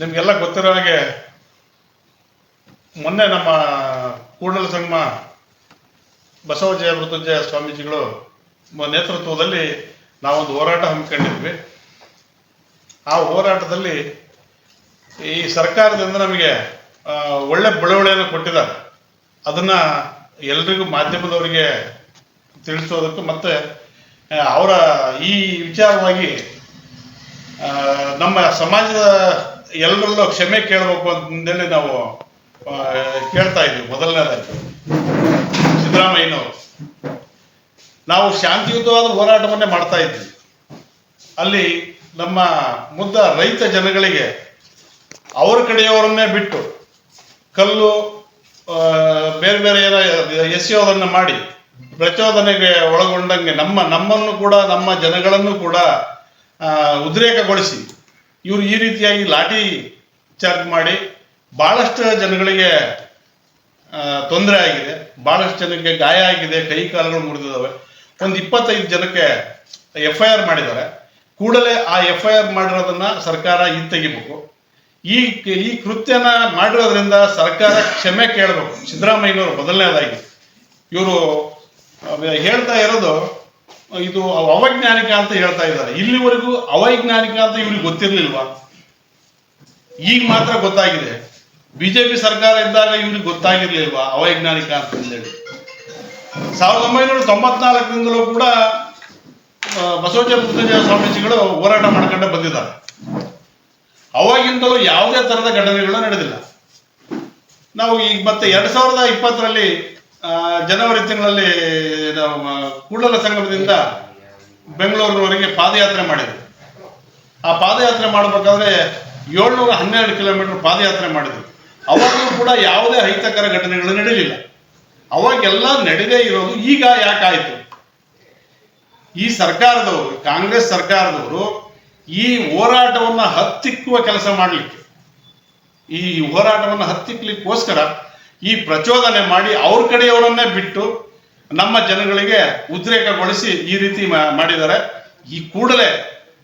ನಿಮಗೆಲ್ಲ ಗೊತ್ತಿರೋ ಹಾಗೆ, ಮೊನ್ನೆ ನಮ್ಮ ಕೂಡಲ ಸಂಗಮ ಬಸವಜಯ ಮೃತ್ಯುಂಜಯ ಸ್ವಾಮೀಜಿಗಳು ನೇತೃತ್ವದಲ್ಲಿ ನಾವೊಂದು ಹೋರಾಟ ಹಮ್ಮಿಕೊಂಡಿದ್ವಿ. ಆ ಹೋರಾಟದಲ್ಲಿ ಈ ಸರ್ಕಾರದಿಂದ ನಮಗೆ ಒಳ್ಳೆ ಬೆಳವಣಿಗೆಯನ್ನು ಕೊಟ್ಟಿದ್ದಾರೆ. ಅದನ್ನ ಎಲ್ರಿಗೂ ಮಾಧ್ಯಮದವರಿಗೆ ತಿಳಿಸೋದಕ್ಕೂ ಮತ್ತೆ ಅವರ ಈ ವಿಚಾರವಾಗಿ ನಮ್ಮ ಸಮಾಜದ ಎಲ್ಲರಲ್ಲೂ ಕ್ಷಮೆ ಕೇಳಬೇಕು ಅಂತಂದೇಳಿ ನಾವು ಕೇಳ್ತಾ ಇದ್ವಿ ಮೊದಲನೇದಾಗಿ. ಸಿದ್ದರಾಮಯ್ಯನವರು. ನಾವು ಶಾಂತಿಯುತವಾದ ಹೋರಾಟವನ್ನೇ ಮಾಡ್ತಾ ಇದ್ವಿ. ಅಲ್ಲಿ ನಮ್ಮ ಮುದ್ದ ರೈತ ಜನಗಳಿಗೆ, ಅವ್ರ ಕಡೆಯವರನ್ನೇ ಬಿಟ್ಟು ಕಲ್ಲು ಬೇರೆ ಬೇರೆ ಏನೋ, ಎಸೆಯೋದನ್ನು ಮಾಡಿ, ಪ್ರಚೋದನೆಗೆ ಒಳಗೊಂಡಂಗೆ ನಮ್ಮ ನಮ್ಮನ್ನು ಕೂಡ, ನಮ್ಮ ಜನಗಳನ್ನು ಕೂಡ ಉದ್ರೇಕಗೊಳಿಸಿ ಇವರು ಈ ರೀತಿಯಾಗಿ ಲಾಠಿ ಚಾರ್ಜ್ ಮಾಡಿ ಬಹಳಷ್ಟು ಜನಗಳಿಗೆ ತೊಂದರೆ ಆಗಿದೆ. ಬಹಳಷ್ಟು ಜನಕ್ಕೆ ಗಾಯ ಆಗಿದೆ, ಕೈ ಕಾಲುಗಳು ಮುರಿದಿದ್ದಾವೆ. ಒಂದು ಇಪ್ಪತ್ತೈದು ಜನಕ್ಕೆ ಎಫ್ ಐ ಆರ್ ಮಾಡಿದ್ದಾರೆ. ಕೂಡಲೇ ಆ ಎಫ್ ಐ ಆರ್ ಮಾಡಿರೋದನ್ನ ಸರ್ಕಾರ ಹಿಂತೆಗಿಬೇಕು. ತೆಗಿಬೇಕು ಈ ಈ ಕೃತ್ಯನ ಮಾಡಿರೋದ್ರಿಂದ ಸರ್ಕಾರ ಕ್ಷಮೆ ಕೇಳಬೇಕು. ಸಿದ್ದರಾಮಯ್ಯನವರು ಮೊದಲನೇದಾಗಿ ಇವರು ಹೇಳ್ತಾ ಇರೋದು ಇದು ಅವೈಜ್ಞಾನಿಕ ಅಂತ ಹೇಳ್ತಾ ಇದ್ದಾರೆ. ಇಲ್ಲಿವರೆಗೂ ಅವೈಜ್ಞಾನಿಕ ಅಂತ ಇವ್ರಿಗೆ ಗೊತ್ತಿರ್ಲಿಲ್ವಾ? ಈಗ ಮಾತ್ರ ಗೊತ್ತಾಗಿದೆ. ಬಿಜೆಪಿ ಸರ್ಕಾರ ಇದ್ದಾಗ ಇವ್ರಿಗೆ ಗೊತ್ತಾಗಿರ್ಲಿಲ್ವಾ ಅವೈಜ್ಞಾನಿಕ ಅಂತ ಹೇಳಿ ಸಾವಿರದ ಒಂಬೈನೂರ ತೊಂಬತ್ನಾಲ್ಕರಿಂದಲೂ ಕೂಡ ಬಸವಜ ಮೃತ್ಯುಂಜಯ ಸ್ವಾಮೀಜಿಗಳು ಹೋರಾಟ ಮಾಡ್ಕೊಂಡು ಬಂದಿದ್ದಾರೆ. ಅವಾಗಿಂದಲೂ ಯಾವುದೇ ತರದ ಘಟನೆಗಳು ನಡೆದಿಲ್ಲ. ನಾವು ಈಗ ಮತ್ತೆ ಎರಡ್ ಸಾವಿರದ ಇಪ್ಪತ್ತರಲ್ಲಿ ಜನವರಿ ತಿಂಗಳಲ್ಲಿ ನಾವು ಕೂಡಲ ಸಂಗಮದಿಂದ ಬೆಂಗಳೂರಿನವರೆಗೆ ಪಾದಯಾತ್ರೆ ಮಾಡಿದ್ರು. ಆ ಪಾದಯಾತ್ರೆ ಮಾಡಬೇಕಾದ್ರೆ ಏಳ್ನೂರ ಹನ್ನೆರಡು ಕಿಲೋಮೀಟರ್ ಪಾದಯಾತ್ರೆ ಮಾಡಿದ್ರು. ಅವಾಗಲೂ ಕೂಡ ಯಾವುದೇ ಅಹಿತಕರ ಘಟನೆಗಳು ನಡೆಯಲಿಲ್ಲ. ಅವಾಗೆಲ್ಲ ನಡೆದೇ ಇರೋದು ಈಗ ಯಾಕಾಯಿತು ಈ ಸರ್ಕಾರದವರು, ಕಾಂಗ್ರೆಸ್ ಸರ್ಕಾರದವರು ಈ ಹೋರಾಟವನ್ನ ಹತ್ತಿಕ್ಕುವ ಕೆಲಸ ಮಾಡಲಿಕ್ಕೆ, ಈ ಹೋರಾಟವನ್ನು ಹತ್ತಿಕ್ಲಿಕ್ಕೋಸ್ಕರ ಈ ಪ್ರಚೋದನೆ ಮಾಡಿ ಅವ್ರ ಕಡೆಯವರನ್ನೇ ಬಿಟ್ಟು ನಮ್ಮ ಜನಗಳಿಗೆ ಉದ್ರೇಕಗೊಳಿಸಿ ಈ ರೀತಿ ಮಾಡಿದ್ದಾರೆ. ಈ ಕೂಡಲೇ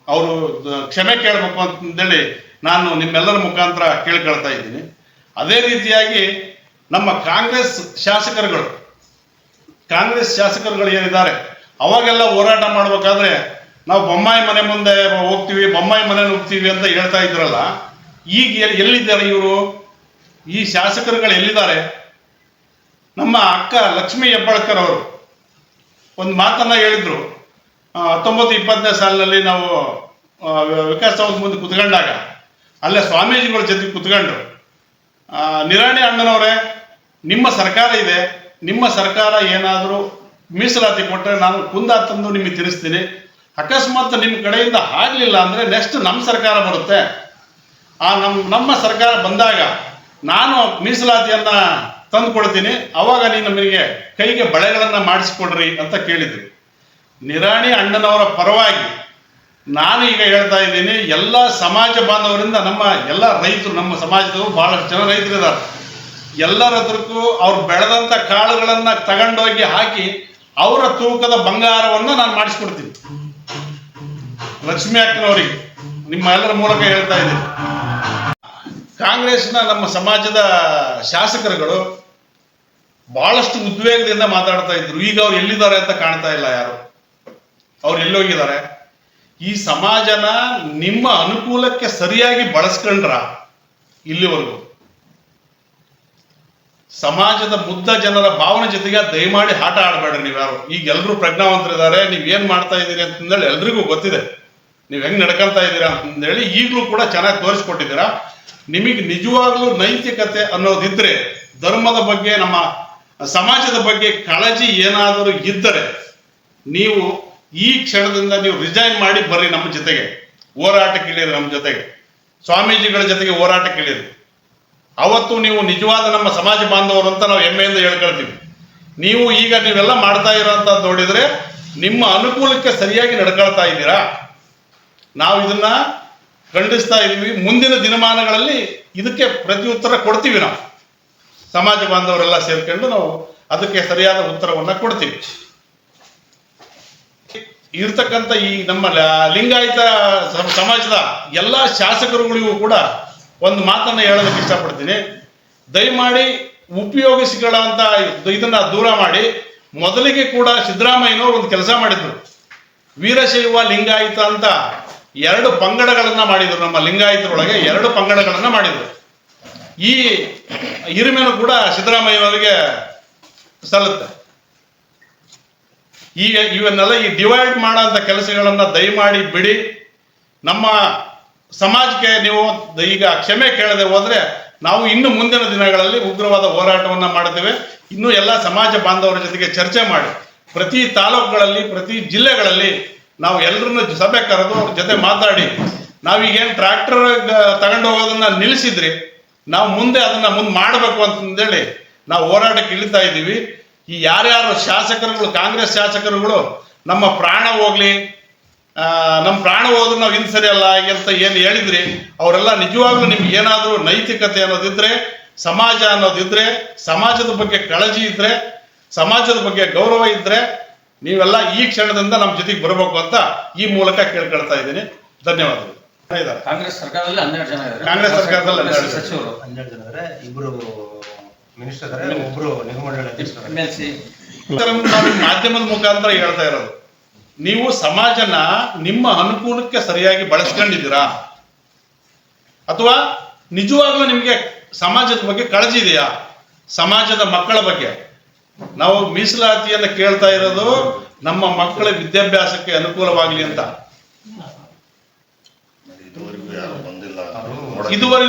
ಅವರು ಕ್ಷಮೆ ಕೇಳಬೇಕು ಅಂತಂದೇಳಿ ನಾನು ನಿಮ್ಮೆಲ್ಲರ ಮುಖಾಂತರ ಕೇಳ್ಕೊಳ್ತಾ ಇದ್ದೀನಿ. ಅದೇ ರೀತಿಯಾಗಿ ನಮ್ಮ ಕಾಂಗ್ರೆಸ್ ಶಾಸಕರುಗಳು ಕಾಂಗ್ರೆಸ್ ಶಾಸಕರುಗಳು ಏನಿದ್ದಾರೆ, ಅವಾಗೆಲ್ಲ ಹೋರಾಟ ಮಾಡಬೇಕಾದ್ರೆ ನಾವು ಬೊಮ್ಮಾಯಿ ಮನೆ ಮುಂದೆ ಹೋಗ್ತೀವಿ, ಬೊಮ್ಮಾಯಿ ಮನೆ ಹೋಗ್ತೀವಿ ಅಂತ ಹೇಳ್ತಾ ಇದ್ರಲ್ಲ, ಈಗ ಎಲ್- ಎಲ್ಲಿದ್ದಾರೆ ಇವರು? ಈ ಶಾಸಕರುಗಳು ಎಲ್ಲಿದ್ದಾರೆ? ನಮ್ಮ ಅಕ್ಕ ಲಕ್ಷ್ಮೀ ಹೆಬ್ಬಾಳ್ಕರ್ ಅವರು ಒಂದು ಮಾತನ್ನ ಹೇಳಿದ್ರು. ಹತ್ತೊಂಬತ್ತು ಇಪ್ಪತ್ತನೇ ಸಾಲಿನಲ್ಲಿ ನಾವು ವಿಕಾಸ ಹೌಸ್ ಮುಂದೆ ಕುತ್ಕೊಂಡಾಗ, ಅಲ್ಲೇ ಸ್ವಾಮೀಜಿಗಳ ಜೊತೆ ಕುತ್ಕೊಂಡು ನಿರಾಣಿ ಅಣ್ಣನವರೇ, ನಿಮ್ಮ ಸರ್ಕಾರ ಇದೆ, ನಿಮ್ಮ ಸರ್ಕಾರ ಏನಾದರೂ ಮೀಸಲಾತಿ ಕೊಟ್ಟರೆ ನಾನು ಕುಂದ ತಂದು ನಿಮಗೆ ತಿಳಿಸ್ತೀನಿ. ಅಕಸ್ಮಾತ್ ನಿಮ್ಮ ಕಡೆಯಿಂದ ಆಗಲಿಲ್ಲ ಅಂದರೆ ನೆಕ್ಸ್ಟ್ ನಮ್ಮ ಸರ್ಕಾರ ಬರುತ್ತೆ. ಆ ನಮ್ಮ ನಮ್ಮ ಸರ್ಕಾರ ಬಂದಾಗ ನಾನು ಮೀಸಲಾತಿಯನ್ನ ತಂದುಕೊಳ್ತೀನಿ ಅವಾಗ ನೀನು ನಮಗೆ ಕೈಗೆ ಬಳೆಗಳನ್ನ ಮಾಡಿಸ್ಕೊಡ್ರಿ ಅಂತ ಕೇಳಿದ್ರು. ನಿರಾಣಿ ಅಣ್ಣನವರ ಪರವಾಗಿ ನಾನು ಈಗ ಹೇಳ್ತಾ ಇದ್ದೀನಿ, ಎಲ್ಲ ಸಮಾಜ ಬಾಂಧವರಿಂದ ನಮ್ಮ ಎಲ್ಲ ರೈತರು, ನಮ್ಮ ಸಮಾಜದವರು ಬಹಳಷ್ಟು ಜನ ರೈತರಿದ್ದಾರೆ. ಎಲ್ಲರ ಹತ್ರಕ್ಕೂ ಅವ್ರು ಬೆಳೆದಂತ ಕಾಳುಗಳನ್ನ ತಗೊಂಡೋಗಿ ಹಾಕಿ ಅವರ ತೂಕದ ಬಂಗಾರವನ್ನು ನಾನು ಮಾಡಿಸ್ಕೊಡ್ತೀನಿ. ಲಕ್ಷ್ಮಿ ಅಕ್ಕನವರಿಗೆ ನಿಮ್ಮ ಎಲ್ಲರ ಮೂಲಕ ಹೇಳ್ತಾ ಇದ್ದೀನಿ. ಕಾಂಗ್ರೆಸ್ನ ನಮ್ಮ ಸಮಾಜದ ಶಾಸಕರುಗಳು ಬಹಳಷ್ಟು ಉದ್ವೇಗದಿಂದ ಮಾತಾಡ್ತಾ ಇದ್ರು. ಈಗ ಅವ್ರು ಎಲ್ಲಿದ್ದಾರೆ ಅಂತ ಕಾಣ್ತಾ ಇಲ್ಲ ಯಾರು? ಅವ್ರು ಎಲ್ಲೋಗಿದ್ದಾರೆ. ಈ ಸಮಾಜನ ನಿಮ್ಮ ಅನುಕೂಲಕ್ಕೆ ಸರಿಯಾಗಿ ಬಳಸ್ಕೊಂಡ್ರ ಇಲ್ಲಿವರೆಗೂ. ಸಮಾಜದ ಬುದ್ಧ ಜನರ ಭಾವನೆ ಜೊತೆಗೆ ದಯಮಾಡಿ ಆಟ ಆಡಬೇಡ್ರಿ ನೀವ್ಯಾರು ಈಗ ಎಲ್ಲರೂ ಪ್ರಜ್ಞಾವಂತರಿದ್ದಾರೆ. ನೀವ್ ಏನ್ ಮಾಡ್ತಾ ಇದ್ದೀರಿ ಅಂತಂದೇಳಿ ಎಲ್ರಿಗೂ ಗೊತ್ತಿದೆ. ನೀವ್ ಹೆಂಗ್ ನಡ್ಕೊಂತ ಇದ್ದೀರಾ ಅಂತಂದೇಳಿ ಈಗಲೂ ಕೂಡ ಚೆನ್ನಾಗಿ ತೋರಿಸ್ಕೊಟ್ಟಿದ್ದೀರಾ. ನಿಮಗೆ ನಿಜವಾಗ್ಲೂ ನೈತಿಕತೆ ಅನ್ನೋದಿದ್ರೆ ಧರ್ಮದ ಬಗ್ಗೆ, ನಮ್ಮ ಸಮಾಜದ ಬಗ್ಗೆ ಕಾಳಜಿ ಏನಾದರೂ ಇದ್ದರೆ ನೀವು ಈ ಕ್ಷಣದಿಂದ ನೀವು ರಿಸೈನ್ ಮಾಡಿ ಬರ್ರಿ ನಮ್ಮ ಜೊತೆಗೆ. ಹೋರಾಟಕ್ಕೆ ಇಳಿರಿ ನಮ್ಮ ಜೊತೆಗೆ. ಸ್ವಾಮೀಜಿಗಳ ಜೊತೆಗೆ ಹೋರಾಟಕ್ಕೆ ಇಳಿರಿ ಅವತ್ತು ನೀವು ನಿಜವಾದ ನಮ್ಮ ಸಮಾಜ ಬಾಂಧವರು ಅಂತ ನಾವು ಹೆಮ್ಮೆಯಿಂದ ಹೇಳ್ಕೊಳ್ತೀವಿ. ನೀವು ಈಗ ನೀವೆಲ್ಲ ಮಾಡ್ತಾ ಇರೋಂಥ ನೋಡಿದ್ರೆ ನಿಮ್ಮ ಅನುಕೂಲಕ್ಕೆ ಸರಿಯಾಗಿ ನಡ್ಕೊಳ್ತಾ ಇದ್ದೀರಾ? ನಾವು ಇದನ್ನ ಖಂಡಿಸ್ತಾ ಇದೀವಿ ಮುಂದಿನ ದಿನಮಾನಗಳಲ್ಲಿ ಇದಕ್ಕೆ ಪ್ರತಿಯುತ್ತರ ಕೊಡ್ತೀವಿ ನಾವು. ಸಮಾಜ ಬಾಂಧವರೆಲ್ಲ ಸೇರ್ಕೊಂಡು ನಾವು ಅದಕ್ಕೆ ಸರಿಯಾದ ಉತ್ತರವನ್ನ ಕೊಡ್ತೀವಿ. ಇರ್ತಕ್ಕಂಥ ಈ ನಮ್ಮ ಲಿಂಗಾಯತ ಸಮಾಜದ ಎಲ್ಲ ಶಾಸಕರುಗಳಿಗೂ ಕೂಡ ಒಂದು ಮಾತನ್ನ ಹೇಳೋದಕ್ಕೆ ಇಷ್ಟಪಡ್ತೀನಿ. ದಯಮಾಡಿ ಉಪಯೋಗಿಸಿಕೊಳ್ಳುವಂತ ಇದನ್ನ ದೂರ ಮಾಡಿ ಮೊದಲಿಗೆ ಕೂಡ ಸಿದ್ದರಾಮಯ್ಯನವರು ಒಂದು ಕೆಲಸ ಮಾಡಿದ್ರು. ವೀರಶೈವ ಲಿಂಗಾಯತ ಅಂತ ಎರಡು ಪಂಗಡಗಳನ್ನ ಮಾಡಿದ್ರು ನಮ್ಮ ಲಿಂಗಾಯತರೊಳಗೆ ಎರಡು ಪಂಗಡಗಳನ್ನ ಮಾಡಿದ್ರು. ಈ ಹಿರಿಮೆನೂ ಕೂಡ ಸಿದ್ದರಾಮಯ್ಯವರಿಗೆ ಸಲ್ಲುತ್ತೆ. ಈ ಇವನ್ನೆಲ್ಲ ಈ ಡಿವೈಡ್ ಮಾಡೋಂಥ ಕೆಲಸಗಳನ್ನ ದಯಮಾಡಿ ಬಿಡಿ. ನಮ್ಮ ಸಮಾಜಕ್ಕೆ ನೀವು ಈಗ ಕ್ಷಮೆ ಕೇಳದೆ ಹೋದ್ರೆ ನಾವು ಇನ್ನು ಮುಂದಿನ ದಿನಗಳಲ್ಲಿ ಉಗ್ರವಾದ ಹೋರಾಟವನ್ನ ಮಾಡ್ತೇವೆ. ಇನ್ನು ಎಲ್ಲ ಸಮಾಜ ಬಾಂಧವರ ಜೊತೆಗೆ ಚರ್ಚೆ ಮಾಡಿ. ಪ್ರತಿ ತಾಲೂಕುಗಳಲ್ಲಿ, ಪ್ರತಿ ಜಿಲ್ಲೆಗಳಲ್ಲಿ ನಾವು ಎಲ್ಲರನ್ನ ಸಭೆ ಕರೆದು ಅವ್ರ ಜೊತೆ ಮಾತಾಡಿ ನಾವೀಗೇನು ಟ್ರ್ಯಾಕ್ಟರ್ ತಗೊಂಡು ಹೋಗೋದನ್ನ ನಿಲ್ಲಿಸಿದ್ರಿ ನಾವು ಮುಂದೆ ಅದನ್ನ ಮುಂದೆ ಮಾಡಬೇಕು ಅಂತಂದೇಳಿ ನಾವು ಹೋರಾಟಕ್ಕೆ ಇಳಿತಾ ಇದ್ದೀವಿ. ಈ ಯಾರ್ಯಾರು ಶಾಸಕರುಗಳು, ಕಾಂಗ್ರೆಸ್ ಶಾಸಕರುಗಳು, ನಮ್ಮ ಪ್ರಾಣ ಹೋಗ್ಲಿ ನಮ್ಮ ಪ್ರಾಣ ಹೋದ್ರು ನಾವು ಹಿಂದೆ ಸರಿಯಲ್ಲ ಅಂತ ಏನು ಹೇಳಿದ್ರಿ, ಅವರೆಲ್ಲ ನಿಜವಾಗ್ಲೂ ನಿಮ್ಗೆ ಏನಾದರೂ ನೈತಿಕತೆ ಅನ್ನೋದಿದ್ರೆ, ಸಮಾಜ ಅನ್ನೋದಿದ್ರೆ, ಸಮಾಜದ ಬಗ್ಗೆ ಕಾಳಜಿ ಇದ್ರೆ, ಸಮಾಜದ ಬಗ್ಗೆ ಗೌರವ ಇದ್ರೆ ನೀವೆಲ್ಲ ಈ ಕ್ಷಣದಿಂದ ನಮ್ಮ ಜೊತೆಗೆ ಬರಬೇಕು ಅಂತ ಈ ಮೂಲಕ ಕೇಳ್ಕೊಳ್ತಾ ಇದ್ದೀನಿ. ಧನ್ಯವಾದಗಳು. ಕಾಂಗ್ರೆಸ್ ಸರ್ಕಾರದಲ್ಲಿ ಹನ್ನೆರಡು ಜನ ಇದ್ದಾರೆ. ಕಾಂಗ್ರೆಸ್ ಸರ್ಕಾರದಲ್ಲಿ ಹನ್ನೆರಡು ಜನ. ಸಚಿವರು. ಹನ್ನೆರಡು ಜನ ಇದ್ದಾರೆ. ಇಬ್ಬರು ಮಿನಿಸ್ಟರ್ ಇದ್ದಾರೆ ಒಬ್ರು ನಿಗಮ ಮಂಡಳಿ ಅಧ್ಯಕ್ಷರು ಎಲ್ ಸಿ. ಇದನ್ನು ನಾವು ಈ ಮಾಧ್ಯಮದ ಮುಖಾಂತರ ಹೇಳ್ತಾ ಇರೋದು. ನೀವು ಸಮಾಜನ ನಿಮ್ಮ ಅನುಕೂಲಕ್ಕೆ ಸರಿಯಾಗಿ ಬಳಸ್ಕೊಂಡಿದ್ದೀರಾ? ಅಥವಾ ನಿಜವಾಗ್ಲೂ ನಿಮಗೆ ಸಮಾಜದ ಬಗ್ಗೆ ಕಾಳಜಿ ಇದೆಯಾ ಸಮಾಜದ ಮಕ್ಕಳ ಬಗ್ಗೆ? ನಾವು ಮೀಸಲಾತಿಯನ್ನು ಕೇಳ್ತಾ ಇರೋದು ನಮ್ಮ ಮಕ್ಕಳ ವಿದ್ಯಾಭ್ಯಾಸಕ್ಕೆ ಅನುಕೂಲವಾಗಲಿ ಅಂತ. ಇದುವರೆಗೂ ಯಾರು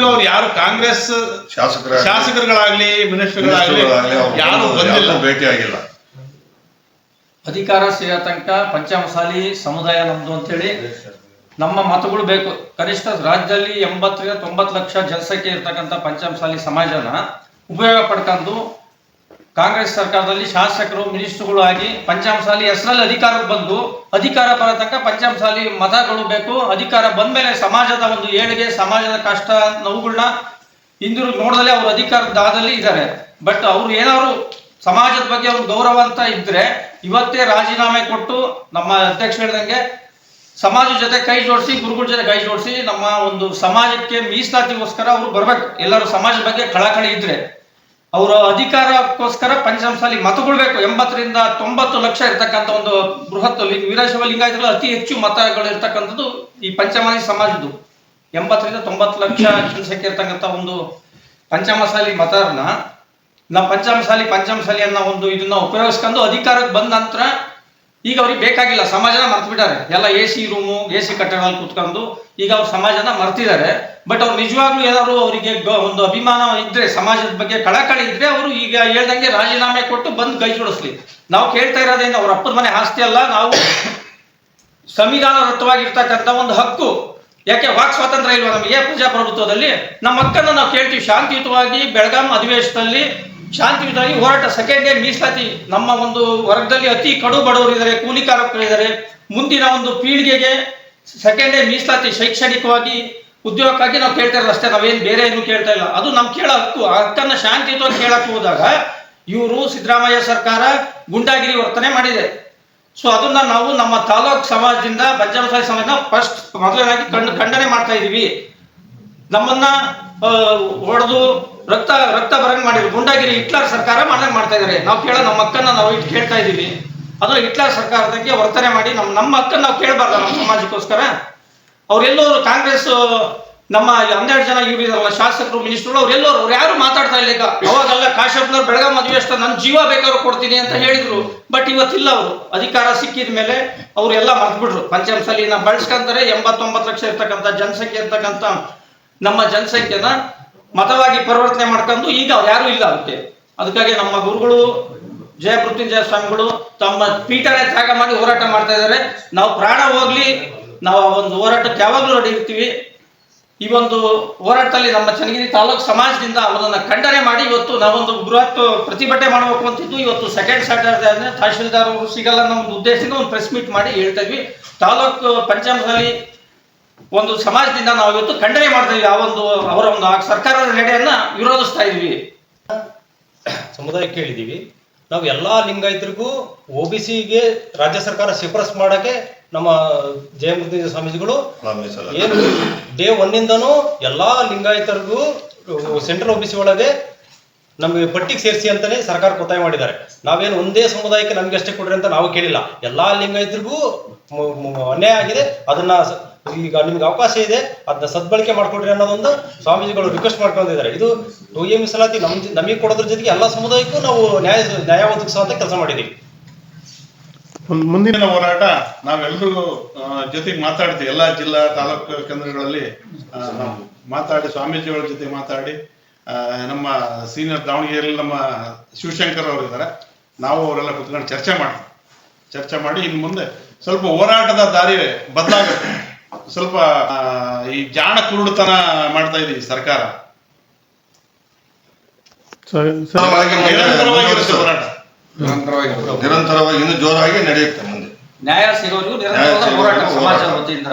ಅವ್ರು ಯಾರು ಕಾಂಗ್ರೆಸ್ ಶಾಸಕರ ಶಾಸಕರುಗಳಾಗ್ಲಿ ಮಿನಿಸ್ಟರ್ಗಳಾಗ್ಲಿ ಯಾರು ಬಂದಿಲ್ಲ ಭೇಟಿ ಆಗಿಲ್ಲ. ಅಧಿಕಾರ ಸೇರತಂಕ ತನಕ ಪಂಚಮಸಾಲಿ ಸಮುದಾಯ ನಮ್ದು ಅಂತೇಳಿ ನಮ್ಮ ಮತಗಳು ಬೇಕು. ಕನಿಷ್ಠ ರಾಜ್ಯದಲ್ಲಿ ಎಂಬತ್ತರಿಂದ ತೊಂಬತ್ತು ಲಕ್ಷ ಜನಸಂಖ್ಯೆ ಇರ್ತಕ್ಕಂಥ ಪಂಚಮಸಾಲಿ ಸಮಾಜನ ಉಪಯೋಗ ಪಡ್ಕೊಂಡು ಕಾಂಗ್ರೆಸ್ ಸರ್ಕಾರದಲ್ಲಿ ಶಾಸಕರು, ಮಿನಿಸ್ಟರ್ಗಳು ಆಗಿ ಪಂಚಾಂಶಾಲಿ ಹೆಸರಲ್ಲಿ ಅಧಿಕಾರಕ್ಕೆ ಬಂದು ಅಧಿಕಾರ ಬರೋ ತನಕ ಪಂಚಾಂಶಾಲಿ ಮತಗಳು ಬೇಕು. ಅಧಿಕಾರ ಬಂದ ಮೇಲೆ ಸಮಾಜದ ಒಂದು ಏಳಿಗೆ, ಸಮಾಜದ ಕಷ್ಟ ನೋವುಗಳನ್ನ ಹಿಂದಿರು ನೋಡದಲ್ಲೇ ಅವರು ಅಧಿಕಾರದ ದಾದಲ್ಲಿ ಇದ್ದಾರೆ ಬಟ್ ಅವ್ರು ಏನಾದ್ರು ಸಮಾಜದ ಬಗ್ಗೆ ಅವ್ರ ಗೌರವ ಅಂತ ಇದ್ರೆ ಇವತ್ತೇ ರಾಜೀನಾಮೆ ಕೊಟ್ಟು ನಮ್ಮ ಅಧ್ಯಕ್ಷ ಹೇಳಿದಂಗೆ ಸಮಾಜ ಜೊತೆ ಕೈ ಜೋಡಿಸಿ, ಗುರುಗಳ ಜೊತೆ ಕೈ ಜೋಡಿಸಿ ನಮ್ಮ ಒಂದು ಸಮಾಜಕ್ಕೆ ಮೀಸಲಾತಿಗೋಸ್ಕರ ಅವ್ರು ಬರ್ಬೇಕು. ಎಲ್ಲರೂ ಸಮಾಜದ ಬಗ್ಗೆ ಕಳಕಳಿ ಇದ್ರೆ. ಅವರ ಅಧಿಕಾರಕ್ಕೋಸ್ಕರ ಪಂಚಮಸಾಲಿ ಮತಗಳು ಬೇಕು ಎಂಬತ್ತರಿಂದ ತೊಂಬತ್ತು ಲಕ್ಷ ಇರ್ತಕ್ಕಂಥ ಒಂದು ಬೃಹತ್ ವೀರಶೈವ ಲಿಂಗಾಯತಗಳು ಅತಿ ಹೆಚ್ಚು ಮತಗಳು ಇರ್ತಕ್ಕಂಥದ್ದು ಈ ಪಂಚಮಾಲಿ ಸಮಾಜದ್ದು. ಎಂಬತ್ತರಿಂದ ತೊಂಬತ್ತು ಲಕ್ಷ ಜನಸಂಖ್ಯೆ ಇರ್ತಕ್ಕಂಥ ಒಂದು ಪಂಚಮಸಾಲಿ ಮತರನ್ನ ನಾವು ಪಂಚಮಸಾಲಿ ಪಂಚಮಸಾಲಿ ಅನ್ನೋ ಒಂದು ಇದನ್ನ ಉಪಯೋಗಿಸ್ಕೊಂಡು ಅಧಿಕಾರಕ್ಕೆ ಬಂದ ನಂತರ ಈಗ ಅವ್ರಿಗೆ ಬೇಕಾಗಿಲ್ಲ, ಸಮಾಜನ ಮರ್ತು ಬಿಟ್ಟಾರೆ ಎಲ್ಲ A C room A C ಕಟ್ಟಡದಲ್ಲಿ ಕುತ್ಕೊಂಡು ಈಗ ಅವ್ರು ಸಮಾಜನ ಮರ್ತಿದ್ದಾರೆ ಬಟ್ ಅವ್ರು ನಿಜವಾಗ್ಲೂ ಏನಾದ್ರು ಅವರಿಗೆ ಒಂದು ಅಭಿಮಾನ ಇದ್ರೆ, ಸಮಾಜದ ಬಗ್ಗೆ ಕಳಕಳಿ ಇದ್ರೆ ಅವರು ಈಗ ಹೇಳ್ದಂಗೆ ರಾಜೀನಾಮೆ ಕೊಟ್ಟು ಬಂದು ಕೈ ಜೋಡಿಸ್ಲಿ. ನಾವು ಕೇಳ್ತಾ ಇರೋದೇನು ಅವ್ರ ಅಪ್ಪನ ಮನೆ ಆಸ್ತಿ ಅಲ್ಲ, ನಾವು ಸಂವಿಧಾನದತ್ತವಾಗಿರ್ತಕ್ಕಂಥ ಒಂದು ಹಕ್ಕು. ಯಾಕೆ, ವಾಕ್ ಸ್ವಾತಂತ್ರ್ಯ ಇಲ್ವಾ ನಮಗೆ? ಪ್ರಜಾಪ್ರಭುತ್ವದಲ್ಲಿ ನಮ್ಮ ಹಕ್ಕನ್ನು ನಾವು ಕೇಳ್ತೀವಿ, ಶಾಂತಿಯುತವಾಗಿ ಬೆಳಗಾಂ ಅಧಿವೇಶನದಲ್ಲಿ ಶಾಂತಿಯುತವಾಗಿ ಹೋರಾಟ. ಸೆಕೆಂಡ್ ಡೇ ಮೀಸಲಾತಿ. ನಮ್ಮ ಒಂದು ವರ್ಗದಲ್ಲಿ ಅತಿ ಕಡು ಬಡವರು ಇದ್ದಾರೆ ಕೂಲಿ ಕಾರ್ಮಿಕರಿದ್ದಾರೆ ಮುಂದಿನ ಒಂದು ಪೀಳಿಗೆಗೆ ಸೆಕೆಂಡ್ ಡೇ ಮೀಸಲಾತಿ ಶೈಕ್ಷಣಿಕವಾಗಿ, ಉದ್ಯೋಗಕ್ಕಾಗಿ ನಾವು ಕೇಳ್ತಾ ಇರೋದು ಅಷ್ಟೇ. ನಾವೇನು ಬೇರೆ ಏನು ಕೇಳ್ತಾ ಇಲ್ಲ. ಅದು ನಮ್ಗೆ ಕೇಳೋ ಹಕ್ಕು. ಆ ಹಕ್ಕನ್ನು ಶಾಂತಿಯುತವಾಗಿ ಕೇಳಕ್ ಹೋದಾಗ ಇವರು ಸಿದ್ದರಾಮಯ್ಯ ಸರ್ಕಾರ ಗುಂಡಾಗಿರಿ ವರ್ತನೆ ಮಾಡಿದೆ. ಸೊ ಅದನ್ನ ನಾವು ನಮ್ಮ ತಾಲೂಕ್ ಸಮಾಜದಿಂದ ಪಂಚಮಸಾಲಿ ಸಮಾಜ ಫಸ್ಟ್ ಮೊದಲನೇದಾಗಿ ಕಂಡು, ಖಂಡನೆ ಮಾಡ್ತಾ ಇದೀವಿ. ನಮ್ಮನ್ನ ಹೊಡೆದು ರಕ್ತ ರಕ್ತ ಬರಂಗ್ ಮಾಡಿದ್ರು. ಗುಂಡಾಗಿರಿ ಹಿಟ್ಲರ್ ಸರ್ಕಾರ ಮಾಡಂಗ್ ಮಾಡ್ತಾ ಇದಾರೆ. ನಾವು ಕೇಳೋ ನಮ್ಮ ಹಕ್ಕನ್ನ ನಾವು ಇಟ್ಟು ಕೇಳ್ತಾ ಇದೀವಿ. ಅದು ಹಿಟ್ಲರ್ ಸರ್ಕಾರದಕ್ಕೆ ವರ್ತನೆ ಮಾಡಿ ನಮ್ಮ ನಮ್ಮ ಅಕ್ಕನ ನಾವು ಕೇಳಬಾರ್ದ ನಮ್ಮ ಸಮಾಜಕ್ಕೋಸ್ಕರ. ಅವರೆಲ್ಲೋ ಕಾಂಗ್ರೆಸ್, ನಮ್ಮ ಹನ್ನೆರಡು ಜನ ಇವ್ರಿದಾರಲ್ಲ ಶಾಸಕರು, ಮಿನಿಸ್ಟ್ರು ಅವರೆಲ್ಲೋ ಅವ್ರು ಯಾರು ಮಾತಾಡ್ತಾ ಇಲ್ಲ ಈಗ. ಅವಾಗೆಲ್ಲ ಕಾಶ್ಯಪ್ನವ್ರು ಮದುವೆ ಅಷ್ಟ ನನ್ನ ಜೀವ ಬೇಕಾದ್ರು ಕೊಡ್ತೀನಿ ಅಂತ ಹೇಳಿದ್ರು. ಬಟ್ ಇವತ್ತಿಲ್ಲ ಅವರು. ಅಧಿಕಾರ ಸಿಕ್ಕಿದ ಮೇಲೆ ಅವರೆಲ್ಲ ಮರ್ತ್ಬಿಟ್ರು. ಸಲಿನ ಬಳಸ್ಕೊಂತಾರೆ ಎಂಬತ್ತೊಂಬತ್ತು ಲಕ್ಷ ಇರ್ತಕ್ಕಂಥ ಜನಸಂಖ್ಯೆ ಇರ್ತಕ್ಕಂಥ ನಮ್ಮ ಜನಸಂಖ್ಯೆನ ಮತವಾಗಿ ಪರಿವರ್ತನೆ ಮಾಡ್ಕೊಂಡು ಈಗ ಯಾರು ಇಲ್ಲ ಅದಕ್ಕೆ. ಅದಕ್ಕಾಗಿ ನಮ್ಮ ಗುರುಗಳು ಜಯ ಸ್ವಾಮಿಗಳು ತಮ್ಮ ಪೀಠನೇ ತ್ಯಾಗ ಮಾಡಿ ಹೋರಾಟ ಮಾಡ್ತಾ ಇದ್ದಾರೆ. ನಾವು ಪ್ರಾಣ ಹೋಗ್ಲಿ, ನಾವು ಆ ಒಂದು ಹೋರಾಟಕ್ಕೆ ಯಾವಾಗಲೂ ರೆಡಿ ಇರ್ತೀವಿ. ಈ ಒಂದು ಹೋರಾಟದಲ್ಲಿ ನಮ್ಮ ಚನ್ನಗಿರಿ ತಾಲೂಕು ಸಮಾಜದಿಂದ ಅವರನ್ನ ಖಂಡನೆ ಮಾಡಿ ಇವತ್ತು ನಾವೊಂದು ಬೃಹತ್ ಪ್ರತಿಭಟನೆ ಮಾಡಬೇಕು ಅಂತಿದ್ದು. ಇವತ್ತು ಸೆಕೆಂಡ್ ಸ್ಯಾಟರ್ಡೆ ಅಂದರೆ ತಹಶೀಲ್ದಾರ್ ಸಿಗಲ್ಲ ಅನ್ನೋ ಒಂದು ಉದ್ದೇಶದಿಂದ ಒಂದು ಪ್ರೆಸ್ ಮೀಟ್ ಮಾಡಿ ಹೇಳ್ತಾ ಇದ್ವಿ. ತಾಲೂಕು ಪಂಚಮಸಾಲಿ ಒಂದು ಸಮಾಜದಿಂದ ನಾವು ಇವತ್ತು ಖಂಡನೆ ಮಾಡ್ತಾ ಇದ್ವಿ ಆ ಒಂದು ಅವರ ಒಂದು ಸರ್ಕಾರದ ನಡೆಯನ್ನ ವಿರೋಧಿಸ್ತಾ ಇದ್ವಿ ಸಮುದಾಯಕ್ಕೆ ಹೇಳಿದೀವಿ ನಾವು ಎಲ್ಲಾ ಲಿಂಗಾಯತರಿಗೂ ಒ ಬಿ ಸಿಗೆ ರಾಜ್ಯ ಸರ್ಕಾರ ಶಿಫಾರಸ್ ಮಾಡಕ್ಕೆ ನಮ್ಮ ಜಯಮೃತ್ಯುಂಜಯ ಸ್ವಾಮೀಜಿಗಳು ಏನು ಡೇ ಒನ್ನಿಂದನೂ ಎಲ್ಲಾ ಲಿಂಗಾಯತರಿಗೂ ಸೆಂಟ್ರಲ್ ಆಫೀಸ್ ಒಳಗೆ ನಮಗೆ ಪಟ್ಟಿಗೆ ಸೇರಿಸಿ ಅಂತಾನೆ ಸರ್ಕಾರ ಒತ್ತಾಯ ಮಾಡಿದ್ದಾರೆ. ನಾವೇನು ಒಂದೇ ಸಮುದಾಯಕ್ಕೆ ನಮ್ಗೆ ಅಷ್ಟೇ ಕೊಡ್ರಿ ಅಂತ ನಾವು ಕೇಳಿಲ್ಲ. ಎಲ್ಲಾ ಲಿಂಗಾಯತರಿಗೂ ಅನ್ಯಾಯ ಆಗಿದೆ. ಅದನ್ನ ಸ- ಈಗ ನಿಮ್ಗೆ ಅವಕಾಶ ಇದೆ ಅದನ್ನ ಸದ್ಬಳಕೆ ಮಾಡ್ಕೊಡ್ರಿ ಅನ್ನೋದೊಂದು ಸ್ವಾಮೀಜಿಗಳು ರಿಕ್ವೆಸ್ಟ್ ಮಾಡ್ಕೊಂಡಿದ್ದಾರೆ. ಇದು ಟು ಮೀಸಲಾತಿ ನಮ್ ನಮಗೆ ಕೊಡೋದ್ರ ಜೊತೆಗೆ ಎಲ್ಲಾ ಸಮುದಾಯಕ್ಕೂ ನಾವು ನ್ಯಾಯ ನ್ಯಾಯ ಒದಗಿಸುವಂತ ಕೆಲಸ ಮಾಡಿದೀವಿ. ಮುಂದಿನ ಹೋರಾಟ ನಾವೆಲ್ಲರೂ ಜೊತೆಗೆ ಮಾತಾಡ್ತೀವಿ. ಎಲ್ಲಾ ಜಿಲ್ಲಾ, ತಾಲೂಕು ಕೇಂದ್ರಗಳಲ್ಲಿ ನಾವು ಮಾತಾಡಿ, ಸ್ವಾಮೀಜಿಗಳ ಜೊತೆ ಮಾತಾಡಿ ನಮ್ಮ ಸೀನಿಯರ್ ದಾವಣಗೆರೆಯಲ್ಲಿ ನಮ್ಮ ಶಿವಶಂಕರ್ ಅವರು ಇದ್ದಾರೆ ನಾವು ಅವರೆಲ್ಲ ಕುತ್ಕೊಂಡು ಚರ್ಚೆ ಮಾಡ್ತೀವಿ ಚರ್ಚೆ ಮಾಡಿ ಇನ್ನು ಮುಂದೆ ಸ್ವಲ್ಪ ಹೋರಾಟದ ದಾರಿ ಬದಲಾಗುತ್ತೆ. ಸ್ವಲ್ಪ ಆ, ಈ ಜಾಣ ಕುರುಡುತನ ಮಾಡ್ತಾ ಇದೀವಿ ಸರ್ಕಾರ. ನಿರಂತರವಾಗಿ ಇನ್ನೂ ಜೋರಾಗಿ ನಡೆಯುತ್ತೆ ಮುಂದೆ. ನ್ಯಾಯ ಸಿಗೋರಿಗೂ ನಿರಂತರ ಹೋರಾಟ ಸಮಾಜ. ವತಿಯಿಂದ.